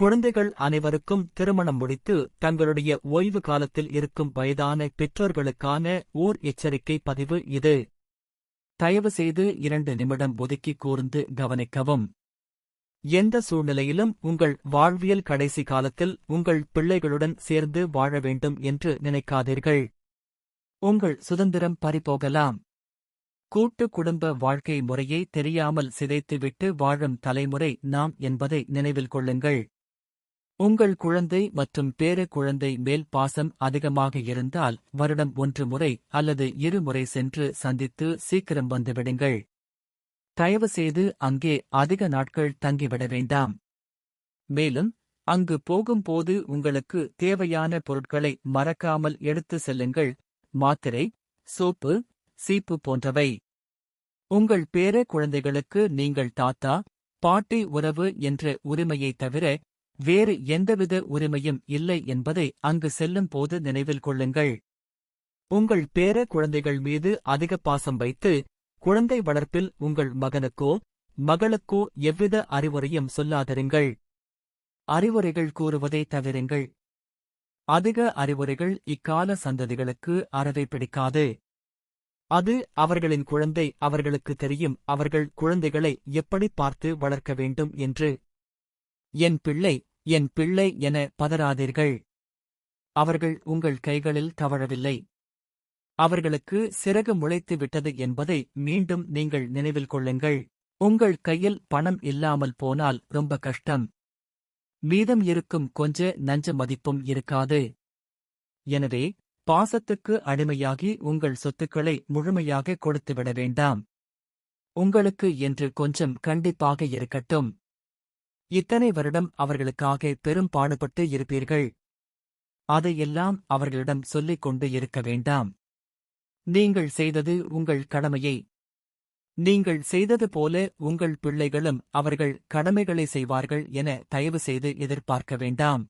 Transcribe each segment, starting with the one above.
குழந்தைகள் அனைவருக்கும் திருமணம் முடித்து தங்களுடைய ஓய்வு காலத்தில் இருக்கும் வயதான பெற்றோர்களுக்கான ஓர் எச்சரிக்கை பதிவு இது. தயவு செய்து இரண்டு நிமிடம் ஒதுக்கி கூர்ந்து கவனிக்கவும். எந்த சூழ்நிலையிலும் உங்கள் வாழ்வியல் கடைசி காலத்தில் உங்கள் பிள்ளைகளுடன் சேர்ந்து வாழ வேண்டும் என்று நினைக்காதீர்கள். உங்கள் சுதந்திரம் பறிபோகலாம். கூட்டு குடும்ப வாழ்க்கை முறையை தெரியாமல் சிதைத்துவிட்டு வாழும் தலைமுறை நாம் என்பதை நினைவில் கொள்ளுங்கள். உங்கள் குழந்தை மற்றும் பேர குழந்தை மேல் பாசம் அதிகமாக இருந்தால் வருடம் ஒன்று முறை அல்லது இரு முறை சென்று சந்தித்து சீக்கிரம் வந்துவிடுங்கள் தயவு செய்து அங்கே அதிக நாட்கள் தங்கிவிட வேண்டாம். மேலும் அங்கு போகும்போது உங்களுக்கு தேவையான பொருட்களை மறக்காமல் எடுத்து செல்லுங்கள். மாத்திரை சோப்பு சீப்பு போன்றவை. உங்கள் பேர குழந்தைகளுக்கு நீங்கள் தாத்தா பாட்டி உறவு என்ற உரிமையைத் தவிர வேறு எந்தவித உரிமையும் இல்லை என்பதை அங்கு செல்லும் போது நினைவில் கொள்ளுங்கள். உங்கள் பேர குழந்தைகள் மீது அதிக பாசம் வைத்து குழந்தை வளர்ப்பில் உங்கள் மகனுக்கோ மகளுக்கோ எவ்வித அறிவுரையும் சொல்லாதிருங்கள். அறிவுரைகள் கூறுவதை தவிருங்கள். அதிக அறிவுரைகள் இக்கால சந்ததிகளுக்கு அறவை பிடிக்காது. அது அவர்களின் குழந்தை அவர்களுக்கு தெரியும் அவர்கள் குழந்தைகளை எப்படி பார்த்து வளர்க்க வேண்டும் என்று. என் பிள்ளை என் பிள்ளை என பதறாதீர்கள். அவர்கள் உங்கள் கைகளில் தவழவில்லை அவர்களுக்கு சிறகு முளைத்து விட்டது என்பதை மீண்டும் நீங்கள் நினைவில் கொள்ளுங்கள். உங்கள் கையில் பணம் இல்லாமல் போனால் ரொம்ப கஷ்டம். மீதம் இருக்கும் கொஞ்ச நஞ்ச மதிப்பும் இருக்காது. எனவே பாசத்துக்கு அடிமையாகி உங்கள் சொத்துக்களை முழுமையாக கொடுத்துவிட வேண்டாம். உங்களுக்கு என்று கொஞ்சம் கண்டிப்பாக இருக்கட்டும். இத்தனை வருடம் அவர்களுக்காக பெரும் பாடுபட்டு இருப்பீர்கள். அதையெல்லாம் அவர்களிடம் சொல்லிக் கொண்டு இருக்க வேண்டாம். நீங்கள் செய்தது உங்கள் கடமையை. நீங்கள் செய்தது போல உங்கள் பிள்ளைகளும் அவர்கள் கடமைகளை செய்வார்கள் என தயவு செய்து எதிர்பார்க்க வேண்டாம்.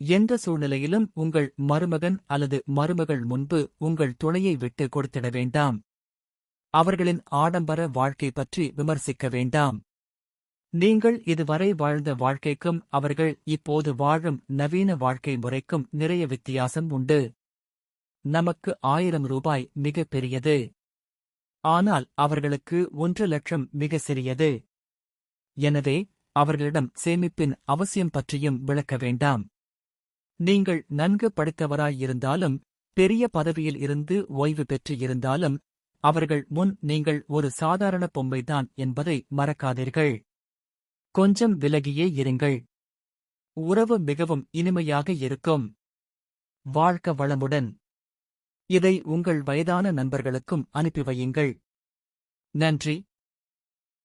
எந்த சூழ்நிலையிலும் உங்கள் மருமகன் அல்லது மருமகள் முன்பு உங்கள் துணையை விட்டு கொடுத்திட வேண்டாம். அவர்களின் ஆடம்பர வாழ்க்கை பற்றி விமர்சிக்க வேண்டாம். நீங்கள் இதுவரை வாழ்ந்த வாழ்க்கைக்கும் அவர்கள் இப்போது வாழும் நவீன வாழ்க்கை முறைக்கும் நிறைய வித்தியாசம் உண்டு. நமக்கு ஆயிரம் ரூபாய் மிக பெரியது. ஆனால் அவர்களுக்கு ஒன்று லட்சம் மிக சிறியது. எனவே அவர்களிடம் சேமிப்பின் அவசியம் பற்றியும் விளக்க வேண்டாம். நீங்கள் நன்கு படித்தவராயிருந்தாலும் பெரிய பதவியில் இருந்து ஓய்வு பெற்று இருந்தாலும் அவர்கள் முன் நீங்கள் ஒரு சாதாரண பொம்மைதான் என்பதை மறக்காதீர்கள். கொஞ்சம் விலகியே இருங்கள். உறவு மிகவும் இனிமையாக இருக்கும். வாழ்க்க வளமுடன். இதை உங்கள் வயதான நண்பர்களுக்கும் அனுப்பி வையுங்கள். நன்றி.